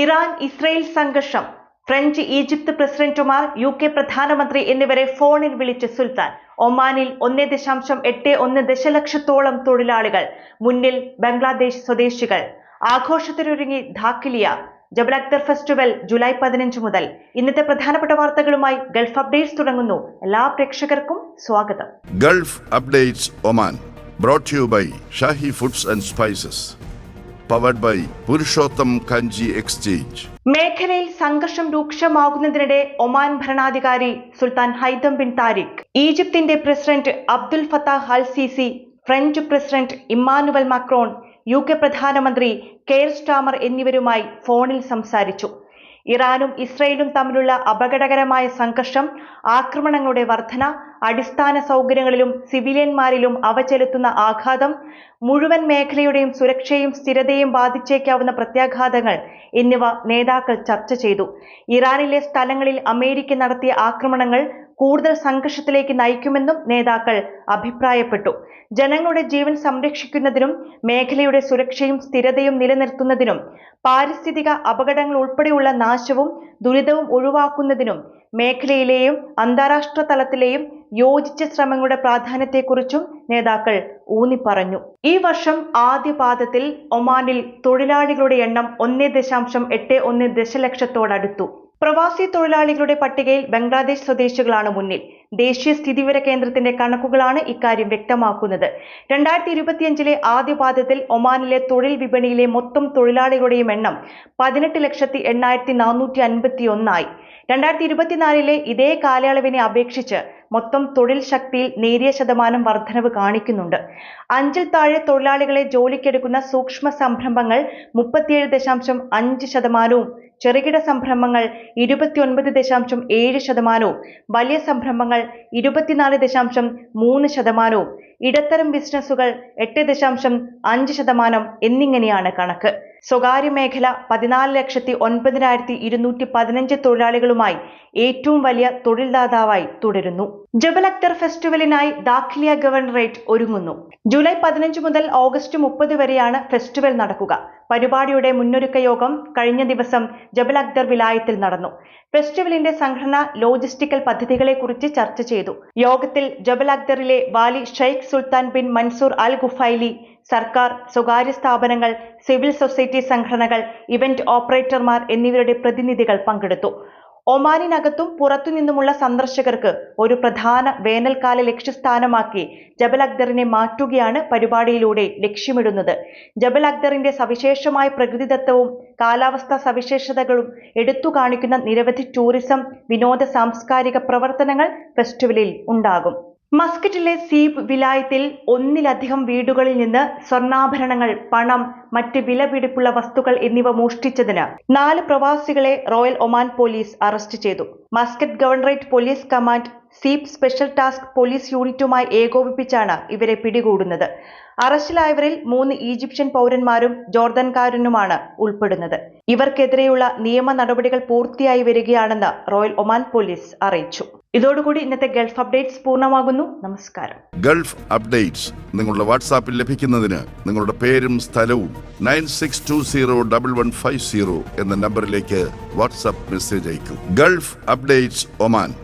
Iran Israel സംഘർഷം. French Egypt പ്രസിഡന്റുമാർ U K പ്രധാനമന്ത്രി എന്നിവരെ ഫോണിൽ വിളിച്ച് സുൽത്താൻ. ഒമാനിൽ ഒന്നേ ദശാംശം എട്ട് ഒന്ന് ദശലക്ഷത്തോളം തൊഴിലാളികൾ. മുന്നിൽ ബംഗ്ലാദേശ് സ്വദേശികൾ. ആഘോഷത്തിനൊരുങ്ങി Dakhiliya. Jabal Akhdar festival July പതിനഞ്ച് മുതൽ. ഇന്നത്തെ പ്രധാനപ്പെട്ട വാർത്തകളുമായി ഗൾഫ് അപ്ഡേറ്റ്സ് തുടങ്ങുന്നു. എല്ലാ പ്രേക്ഷകർക്കും സ്വാഗതം. Gulf updates Oman brought you by Shahi foods and spices powered by Purushottam Kanji exchange മേഖലയിൽ സംഘർഷം രൂക്ഷമാകുന്നതിനിടെ ഒമാൻ ഭരണാധികാരി സുൽത്താൻ ഹൈതം ബിൻ താരിഖ് ഈജിപ്തിന്റെ president Abdel Fattah al Sisi French president Emmanuel Macron U K പ്രധാനമന്ത്രി Keir Starmer എന്നിവരുമായി ഫോണിൽ സംസാരിച്ചു. ഇറാനും ഇസ്രയേലും തമ്മിലുള്ള അപകടകരമായ സംഘർഷം ആക്രമണങ്ങളുടെ വർധന അടിസ്ഥാന സൗകര്യങ്ങളിലും സിവിലിയന്മാരിലും അവ ചെലുത്തുന്ന ആഘാതം മുഴുവൻ മേഖലയുടെയും സുരക്ഷയും സ്ഥിരതയും ബാധിച്ചേക്കാവുന്ന പ്രത്യാഘാതങ്ങൾ എന്നിവ നേതാക്കൾ ചർച്ച ചെയ്തു. ഇറാനിലെ സ്ഥലങ്ങളിൽ അമേരിക്ക നടത്തിയ ആക്രമണങ്ങൾ കൂടുതൽ സംഘർഷത്തിലേക്ക് നയിക്കുമെന്നും നേതാക്കൾ അഭിപ്രായപ്പെട്ടു. ജനങ്ങളുടെ ജീവൻ സംരക്ഷിക്കുന്നതിനും മേഖലയുടെ സുരക്ഷയും സ്ഥിരതയും നിലനിർത്തുന്നതിനും പാരിസ്ഥിതിക അപകടങ്ങൾ ഉൾപ്പെടെയുള്ള നാശവും ദുരിതവും ഒഴിവാക്കുന്നതിനും മേഖലയിലെയും അന്താരാഷ്ട്ര തലത്തിലെയും യോജിച്ച ശ്രമങ്ങളുടെ പ്രാധാന്യത്തെക്കുറിച്ചും നേതാക്കൾ ഊന്നിപ്പറഞ്ഞു. ഈ വർഷം ആദ്യ പാദത്തിൽ ഒമാനിൽ തൊഴിലാളികളുടെ എണ്ണം ഒന്നേ ദശാംശം എട്ട് ഒന്ന് ദശലക്ഷത്തോടടുത്തു. പ്രവാസി തൊഴിലാളികളുടെ പട്ടികയിൽ ബംഗ്ലാദേശ് സ്വദേശികളാണ് മുന്നിൽ. ദേശീയ സ്ഥിതിവിവര കേന്ദ്രത്തിന്റെ കണക്കുകളാണ് ഇക്കാര്യം വ്യക്തമാക്കുന്നത്. രണ്ടായിരത്തി ഇരുപത്തിയഞ്ചിലെ ആദ്യ പാദത്തിൽ ഒമാനിലെ തൊഴിൽ വിപണിയിലെ മൊത്തം തൊഴിലാളികളുടെയും എണ്ണം പതിനെട്ട് ലക്ഷത്തി എണ്ണായിരത്തി നാനൂറ്റി അൻപത്തി ഒന്നായി രണ്ടായിരത്തി ഇരുപത്തിനാലിലെ ഇതേ കാലയളവിനെ അപേക്ഷിച്ച് മൊത്തം തൊഴിൽ ശക്തിയിൽ നേരിയ ശതമാനം വർധനവ് കാണിക്കുന്നുണ്ട്. അഞ്ചിൽ താഴെ തൊഴിലാളികളെ ജോലിക്കെടുക്കുന്ന സൂക്ഷ്മ സംരംഭങ്ങൾ മുപ്പത്തിയേഴ് ദശാംശം അഞ്ച് ശതമാനവും ചെറുകിട സംരംഭങ്ങൾ ഇരുപത്തിയൊൻപത് ദശാംശം ഏഴ് ശതമാനവും വലിയ സംരംഭങ്ങൾ ഇരുപത്തിനാല് ദശാംശം മൂന്ന് ശതമാനവും ഇടത്തരം ബിസിനസ്സുകൾ എട്ട് ദശാംശം അഞ്ച് ശതമാനം എന്നിങ്ങനെയാണ് കണക്ക്. സ്വകാര്യ മേഖല പതിനാല് ലക്ഷത്തി ഒൻപതിനായിരത്തി ഇരുന്നൂറ്റി പതിനഞ്ച് തൊഴിലാളികളുമായി ഏറ്റവും വലിയ തൊഴിൽദാതാവായി തുടരുന്നു. ജബൽ അക്തർ ഫെസ്റ്റിവലിനായി ദാഖിലിയ ഗവർണറേറ്റ് ഒരുങ്ങുന്നു. ജൂലൈ പതിനഞ്ച് മുതൽ ഓഗസ്റ്റ് മുപ്പത് വരെയാണ് ഫെസ്റ്റിവൽ നടക്കുക. പരിപാടിയുടെ മുന്നൊരുക്ക യോഗം കഴിഞ്ഞ ദിവസം ജബൽ അക്തർ വിലായത്തിൽ നടന്നു. ഫെസ്റ്റിവലിന്റെ സംഘടന ലോജിസ്റ്റിക്കൽ പദ്ധതികളെക്കുറിച്ച് ചർച്ച ചെയ്തു. യോഗത്തിൽ ജബൽ അക്തറിലെ Valley Sheikh Sultan bin Mansour al Ghufaili സർക്കാർ സ്വകാര്യ സ്ഥാപനങ്ങൾ സിവിൽ സൊസൈറ്റി സംഘടനകൾ ഇവന്റ് ഓപ്പറേറ്റർമാർ എന്നിവരുടെ പ്രതിനിധികൾ പങ്കെടുത്തു. ഒമാനിനകത്തും പുറത്തുനിന്നുമുള്ള സന്ദർശകർക്ക് ഒരു പ്രധാന വേനൽക്കാല ലക്ഷ്യസ്ഥാനമാക്കി ജബൽ അക്തറിനെ മാറ്റുകയാണ് പരിപാടിയിലൂടെ ലക്ഷ്യമിടുന്നത്. ജബൽ അക്തറിന്റെ സവിശേഷമായ പ്രകൃതിദത്തവും കാലാവസ്ഥാ സവിശേഷതകളും എടുത്തു കാണിക്കുന്ന നിരവധി ടൂറിസം വിനോദ സാംസ്കാരിക പ്രവർത്തനങ്ങൾ ഫെസ്റ്റിവലിൽ ഉണ്ടാകും. മസ്കറ്റിലെ സീബ് വിലായത്തിൽ ഒന്നിലധികം വീടുകളിൽ നിന്ന് സ്വർണാഭരണങ്ങൾ പണം മറ്റ് വിലപിടിപ്പുള്ള വസ്തുക്കൾ എന്നിവ മോഷ്ടിച്ചതിന് നാല് പ്രവാസികളെ റോയൽ ഒമാൻ പോലീസ് അറസ്റ്റ് ചെയ്തു. Muscat governorate police command Seeb special task police യൂണിറ്റുമായി ഏകോപിപ്പിച്ചാണ് ഇവരെ പിടികൂടുന്നത്. അറസ്റ്റിലായവരിൽ മൂന്ന് ഈജിപ്ഷ്യൻ പൗരന്മാരും ജോർദൻകാരനുമാണ് ഉൾപ്പെടുന്നത്. ഇവർക്കെതിരെയുള്ള നിയമ നടപടികൾ പൂർത്തിയായി വരികയാണെന്ന് റോയൽ ഒമാൻ പോലീസ് അറിയിച്ചു. ഇതോടുകൂടി ഇന്നത്തെ ഗൾഫ് അപ്ഡേറ്റ്സ് പൂർണമാകുന്നു. നമസ്കാരം. ഗൾഫ് അപ്ഡേറ്റ്സ് നിങ്ങളുടെ വാട്സാപ്പിൽ ലഭിക്കുന്നതിന് നിങ്ങളുടെ പേരും സ്ഥലവും nine six two zero double one five zero എന്ന നമ്പറിലേക്ക് വാട്സാപ്പ് മെസ്സേജ് അയക്കും. Gulf updates Oman.